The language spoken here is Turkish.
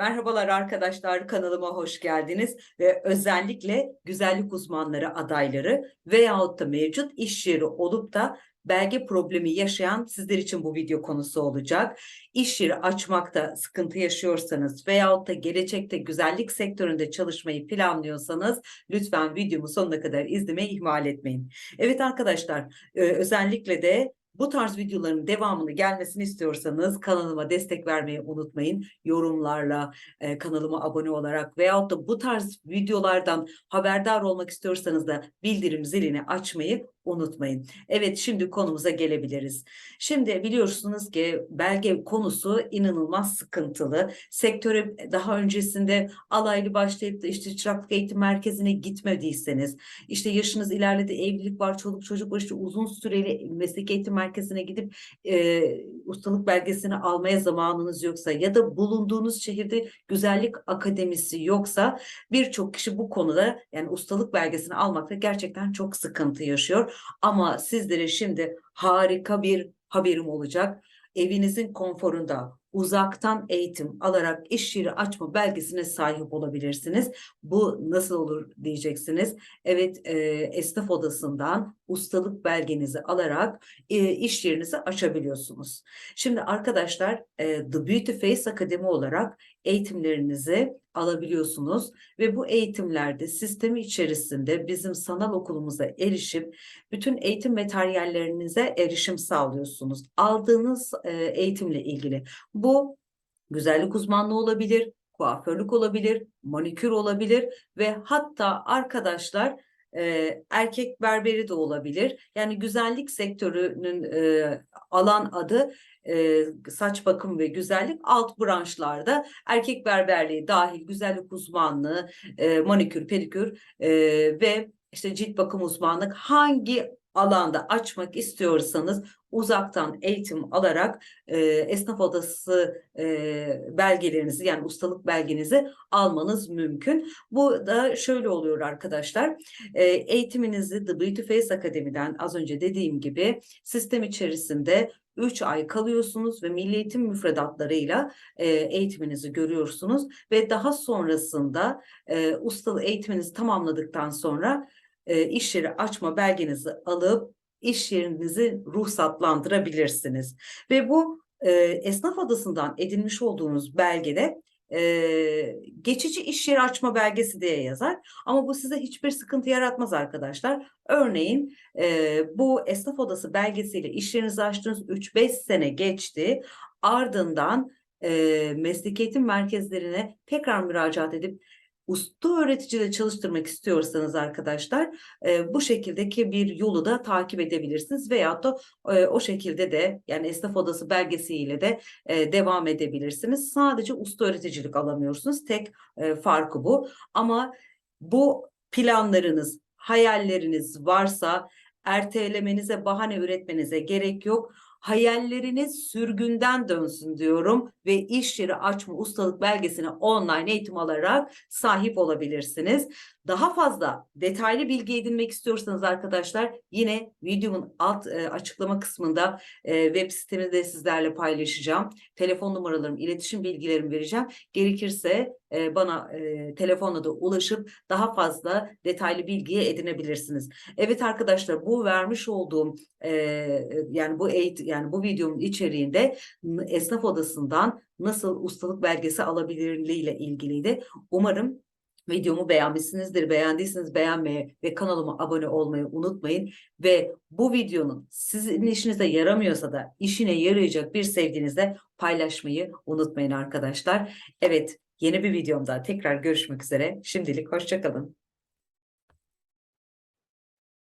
Merhabalar arkadaşlar kanalıma hoş geldiniz ve özellikle güzellik uzmanları adayları veyahut da mevcut iş yeri olup da belge problemi yaşayan sizler için bu video konusu olacak. İş yeri açmakta sıkıntı yaşıyorsanız veyahut da gelecekte güzellik sektöründe çalışmayı planlıyorsanız lütfen videomu sonuna kadar izlemeyi ihmal etmeyin. Evet arkadaşlar e, özellikle de bu tarz videoların devamını gelmesini istiyorsanız kanalıma destek vermeyi unutmayın. Yorumlarla, e, kanalıma abone olarak veyahut da bu tarz videolardan haberdar olmak istiyorsanız da bildirim zilini açmayı unutmayın. Evet şimdi konumuza gelebiliriz. Şimdi biliyorsunuz ki belge konusu inanılmaz sıkıntılı. Sektöre daha öncesinde alaylı başlayıp da işte çıraklık eğitim merkezine gitmediyseniz, işte yaşınız ilerledi, evlilik var, çoluk çocuk var, işte uzun süreli meslek eğitim merkezine gidip e, ustalık belgesini almaya zamanınız yoksa ya da bulunduğunuz şehirde güzellik akademisi yoksa birçok kişi bu konuda yani ustalık belgesini almakta gerçekten çok sıkıntı yaşıyor. Ama sizlere şimdi harika bir haberim olacak. Evinizin konforunda uzaktan eğitim alarak iş yeri açma belgesine sahip olabilirsiniz. Bu nasıl olur diyeceksiniz. Evet e, esnaf odasından ustalık belgenizi alarak e, iş yerinizi açabiliyorsunuz. Şimdi arkadaşlar e, The Beauty Face Akademi olarak eğitimlerinizi alabiliyorsunuz ve bu eğitimlerde sistemi içerisinde bizim sanal okulumuza erişip bütün eğitim materyallerinize erişim sağlıyorsunuz. Aldığınız e, eğitimle ilgili bu güzellik uzmanlığı olabilir, kuaförlük olabilir, manikür olabilir ve hatta arkadaşlar e, erkek berberi de olabilir. Yani güzellik sektörünün e, alan adı e, saç bakım ve güzellik alt branşlarda erkek berberliği dahil güzellik uzmanlığı, e, manikür, pedikür e, ve işte cilt bakım uzmanlık hangi alanda açmak istiyorsanız uzaktan eğitim alarak e, esnaf odası e, belgelerinizi yani ustalık belgenizi almanız mümkün. Bu da şöyle oluyor arkadaşlar. E, eğitiminizi The Beauty Face Akademi'den az önce dediğim gibi sistem içerisinde 3 ay kalıyorsunuz ve milli eğitim müfredatlarıyla e, eğitiminizi görüyorsunuz ve daha sonrasında e, ustalık eğitiminizi tamamladıktan sonra e, iş yeri açma belgenizi alıp iş yerinizi ruhsatlandırabilirsiniz. Ve bu e, esnaf adasından edinmiş olduğunuz belgede e, geçici iş yeri açma belgesi diye yazar. Ama bu size hiçbir sıkıntı yaratmaz arkadaşlar. Örneğin e, bu esnaf odası belgesiyle iş yerinizi açtığınız 3-5 sene geçti. Ardından e, meslek eğitim merkezlerine tekrar müracaat edip usta öğreticide çalıştırmak istiyorsanız arkadaşlar e, bu şekildeki bir yolu da takip edebilirsiniz veyahut da e, o şekilde de yani esnaf odası belgesiyle de e, devam edebilirsiniz. Sadece usta öğreticilik alamıyorsunuz. Tek e, farkı bu. Ama bu planlarınız, hayalleriniz varsa ertelemenize, bahane üretmenize gerek yok hayalleriniz sürgünden dönsün diyorum ve iş yeri açma ustalık belgesine online eğitim alarak sahip olabilirsiniz. Daha fazla detaylı bilgi edinmek istiyorsanız arkadaşlar yine videomun alt e, açıklama kısmında e, web sitemi de sizlerle paylaşacağım. Telefon numaralarım, iletişim bilgilerimi vereceğim. Gerekirse e, bana e, telefonla da ulaşıp daha fazla detaylı bilgiye edinebilirsiniz. Evet arkadaşlar bu vermiş olduğum e, yani bu eğitim yani bu videomun içeriğinde esnaf odasından nasıl ustalık belgesi alabilirliği ile ilgiliydi. Umarım Videomu beğenmişsinizdir. Beğendiyseniz beğenmeyi ve kanalıma abone olmayı unutmayın. Ve bu videonun sizin işinize yaramıyorsa da işine yarayacak bir sevdiğinizle paylaşmayı unutmayın arkadaşlar. Evet yeni bir videomda tekrar görüşmek üzere. Şimdilik hoşçakalın.